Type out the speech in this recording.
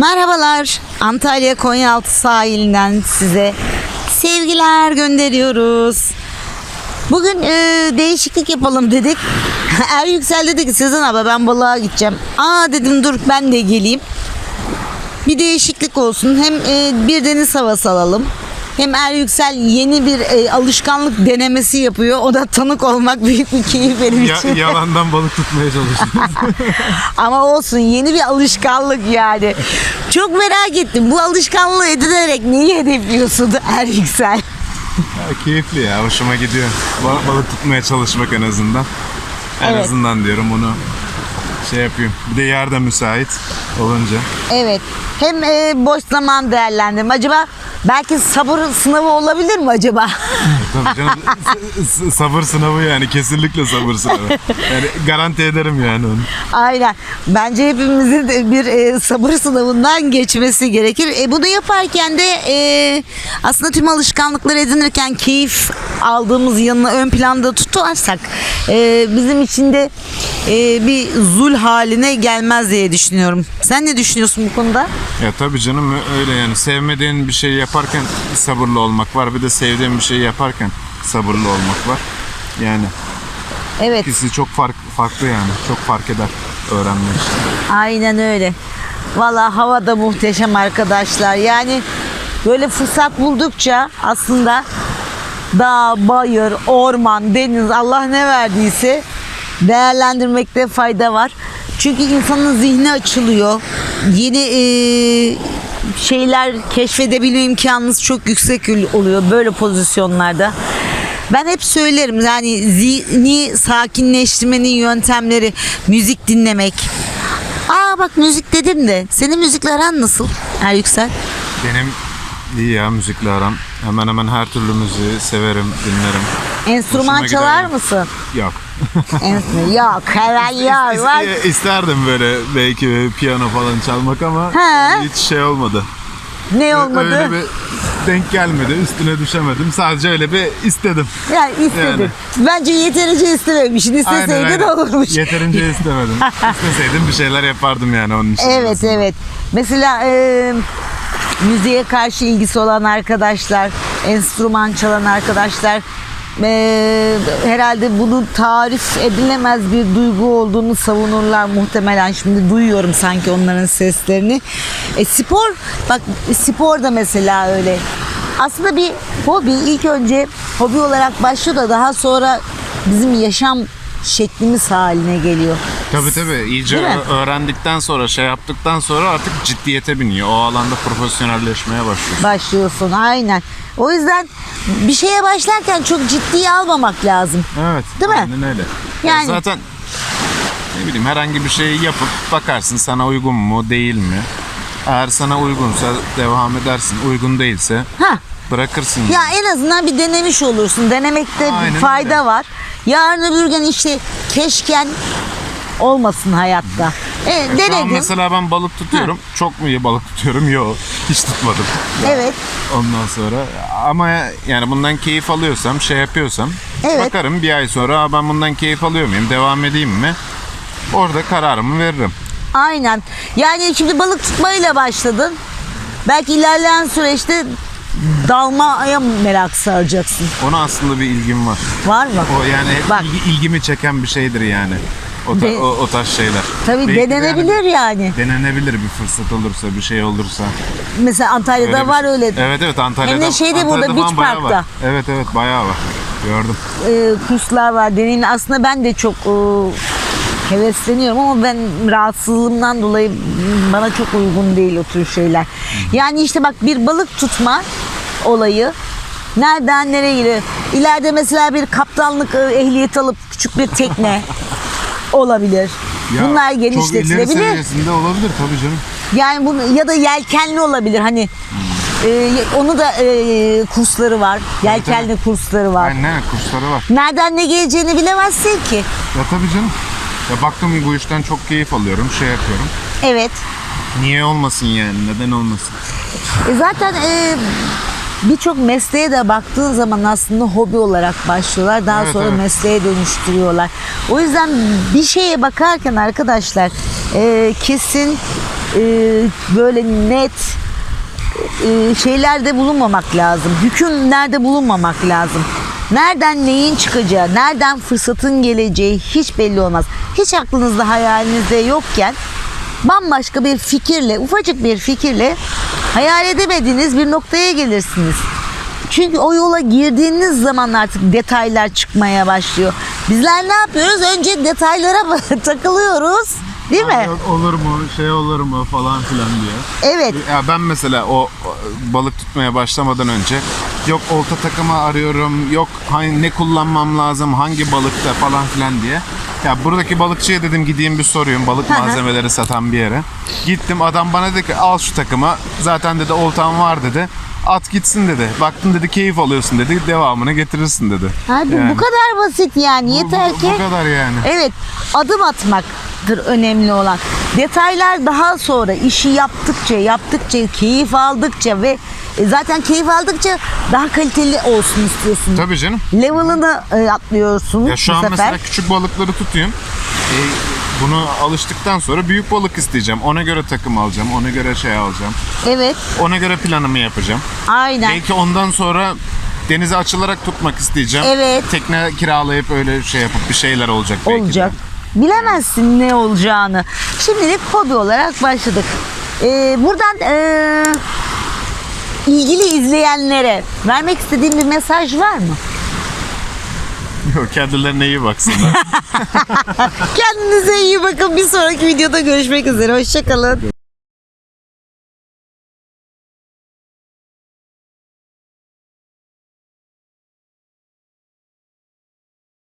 Merhabalar. Antalya Konyaaltı sahilinden size sevgiler gönderiyoruz. Bugün e, değişiklik yapalım dedik. Er Yüksel dedi ki Sezen abi ben balığa gideceğim. Aa dedim dur ben de geleyim. Bir değişiklik olsun. Hem e, bir deniz havası alalım. Hem Er Yüksel yeni bir e, alışkanlık denemesi yapıyor. O da tanık olmak büyük bir keyif benim Ya, için. yalandan balık tutmaya çalışıyoruz. Ama olsun yeni bir alışkanlık yani. Çok merak ettim. Bu alışkanlığı edinerek neyi hedefliyorsun Er Yüksel? ya, keyifli ya hoşuma gidiyor. Ba- balık tutmaya çalışmak en azından. En Evet. azından diyorum onu şey yapayım. Bir de yer de müsait olunca. Evet. Hem e, boş zaman değerlendirme. Acaba belki sabır sınavı olabilir mi acaba? Tabii canım s- sabır sınavı yani kesinlikle sabır sınavı. Yani garanti ederim yani onu. Aynen. Bence hepimizin de bir e, sabır sınavından geçmesi gerekir. E, bunu yaparken de e, aslında tüm alışkanlıkları edinirken keyif aldığımız yanını ön planda tutarsak e, bizim için de e, bir zul haline gelmez diye düşünüyorum. Sen ne düşünüyorsun bu konuda? Ya tabii canım öyle yani sevmediğin bir şey yaparken sabırlı olmak var. Bir de sevdiğin bir şey yaparken sabırlı olmak var. Yani Evet. ikisi çok fark, farklı yani. Çok fark eder öğrenme işi. Aynen öyle. Valla hava da muhteşem arkadaşlar. Yani böyle fırsat buldukça aslında dağ, bayır, orman, deniz Allah ne verdiyse değerlendirmekte fayda var. Çünkü insanın zihni açılıyor. Yeni e, şeyler keşfedebilme imkanınız çok yüksek oluyor böyle pozisyonlarda. Ben hep söylerim yani zihni sakinleştirmenin yöntemleri müzik dinlemek. Aa bak müzik dedim de senin müzikle aran nasıl? Er Yüksel. Benim iyi ya müzikle aram. Hemen hemen her türlü müziği severim, dinlerim. Enstrüman Hoşuma gider çalar yani. mısın? Yok. Yok hemen yok. Var. İst- isterdim böyle belki piyano falan çalmak ama Ha. hiç şey olmadı. Ne olmadı? Öyle bir denk gelmedi, üstüne düşemedim. Sadece öyle bir istedim. Yani istedim. Yani. Bence yeterince istememişsin. İsteseydin olurmuş. Yeterince istemedim. İsteseydim bir şeyler yapardım yani onun için. Evet evet. Mesela e, müziğe karşı ilgisi olan arkadaşlar, enstrüman çalan arkadaşlar e, herhalde bunun tarif edilemez bir duygu olduğunu savunurlar muhtemelen. Şimdi duyuyorum sanki onların seslerini. E, spor, bak spor da mesela öyle. Aslında bir hobi ilk önce hobi olarak başlıyor da daha sonra bizim yaşam şeklimiz haline geliyor. Tabii tabii. İyice Değil mi? öğrendikten sonra, şey yaptıktan sonra artık ciddiyete biniyor. O alanda profesyonelleşmeye başlıyor. başlıyorsun aynen. O yüzden bir şeye başlarken çok ciddiye almamak lazım. Evet. Değil mi? Aynen öyle. Yani- Yani zaten ne bileyim herhangi bir şeyi yapıp bakarsın sana uygun mu değil mi? Eğer sana uygunsa devam edersin. Uygun değilse Ha. bırakırsın. Ya en azından bir denemiş olursun. Denemekte Aynen fayda öyle. var. Yarın öbür gün işte keşken olmasın hayatta. E, Şu an denedim. mesela ben balık tutuyorum. Çok mu iyi balık tutuyorum? Yok. Hiç tutmadım. Evet. Ondan sonra ama yani bundan keyif alıyorsam, şey yapıyorsam Evet. bakarım bir ay sonra "Aa, ben bundan keyif alıyor muyum? Devam edeyim mi? Orada kararımı veririm. Aynen. Yani şimdi balık tutmayla başladın. Belki ilerleyen süreçte dalmaya merak saracaksın. Ona aslında bir ilgim var. Var mı? O yani Bak. ilgi- ilgimi çeken bir şeydir yani. O, ta- De- o, o tarz şeyler. Tabii Belki de denenebilir yani yani. denenebilir bir fırsat olursa, bir şey olursa. Mesela Antalya'da Öyle bir var öyle. Evet evet Antalya'da. Hem de şeyde burada, Antalya'da Beach falan bayağı Park'ta. var. Evet evet bayağı var. Gördüm. e, kurslar var deneyimli. Aslında ben de çok e, hevesleniyorum ama ben rahatsızlığımdan dolayı bana çok uygun değil o tür şeyler. Yani işte bak bir balık tutma olayı nereden nereye gidiyor? İleride mesela bir kaptanlık e, ehliyeti alıp küçük bir tekne olabilir. Ya, Bunlar Çok ileri genişletilebilir. seviyesinde olabilir tabii canım. Yani bunu ya da yelkenli olabilir hani e, onu da e, kursları var. Yelkenli kursları var. Aynen kursları var. Nereden ne geleceğini bilemezsin ki. Ya tabii canım. Ya baktım bu işten çok keyif alıyorum, şey yapıyorum. Evet. Niye olmasın yani? Neden olmasın? E zaten e, birçok mesleğe de baktığın zaman aslında hobi olarak başlıyorlar. Daha sonra mesleğe dönüştürüyorlar. O yüzden bir şeye bakarken arkadaşlar e, kesin e, böyle net e, şeylerde bulunmamak lazım. Hükümlerde bulunmamak lazım. Nereden neyin çıkacağı, nereden fırsatın geleceği hiç belli olmaz. Hiç aklınızda hayalinizde yokken bambaşka bir fikirle, ufacık bir fikirle hayal edemediğiniz bir noktaya gelirsiniz. Çünkü o yola girdiğiniz zaman artık detaylar çıkmaya başlıyor. Bizler ne yapıyoruz? Önce detaylara takılıyoruz. Değil mi? Yok, Olur mu, şey olur mu falan filan diye. Evet. Ya ben mesela o, balık tutmaya başlamadan önce yok olta takımı arıyorum, yok hangi, ne kullanmam lazım, hangi balıkta falan filan diye. Ya buradaki balıkçıya dedim gideyim bir sorayım balık Hı hı. malzemeleri satan bir yere. Gittim adam bana dedi ki al şu takımı zaten dedi oltan var dedi. At gitsin dedi. Baktın dedi keyif alıyorsun dedi. Devamını getirirsin dedi. Ha, bu, Yani. kadar basit yani. Bu- Yeter bu, ki Bu kadar yani. Evet, adım atmaktır önemli olan. Detaylar daha sonra işi yaptıkça, yaptıkça, keyif aldıkça ve e, zaten keyif aldıkça daha kaliteli olsun istiyorsun. Tabii canım. Level'ını e, atlıyorsun Ya şu bu an sefer. mesela küçük balıkları tutayım. Ee, bunu alıştıktan sonra büyük balık isteyeceğim. Ona göre takım alacağım. Ona göre şey alacağım. Evet, Ona göre planımı yapacağım. aynen. Belki ondan sonra denize açılarak tutmak isteyeceğim. Evet. Tekne kiralayıp öyle şey yapıp bir şeyler olacak belki de. Bilemezsin ne olacağını. Şimdilik hobi olarak başladık. Ee, buradan ee, ilgili izleyenlere vermek istediğim bir mesaj var mı? Yok, Kendilerine iyi baksınlar. Kendinize iyi bakın. Bir sonraki videoda görüşmek üzere. Hoşçakalın.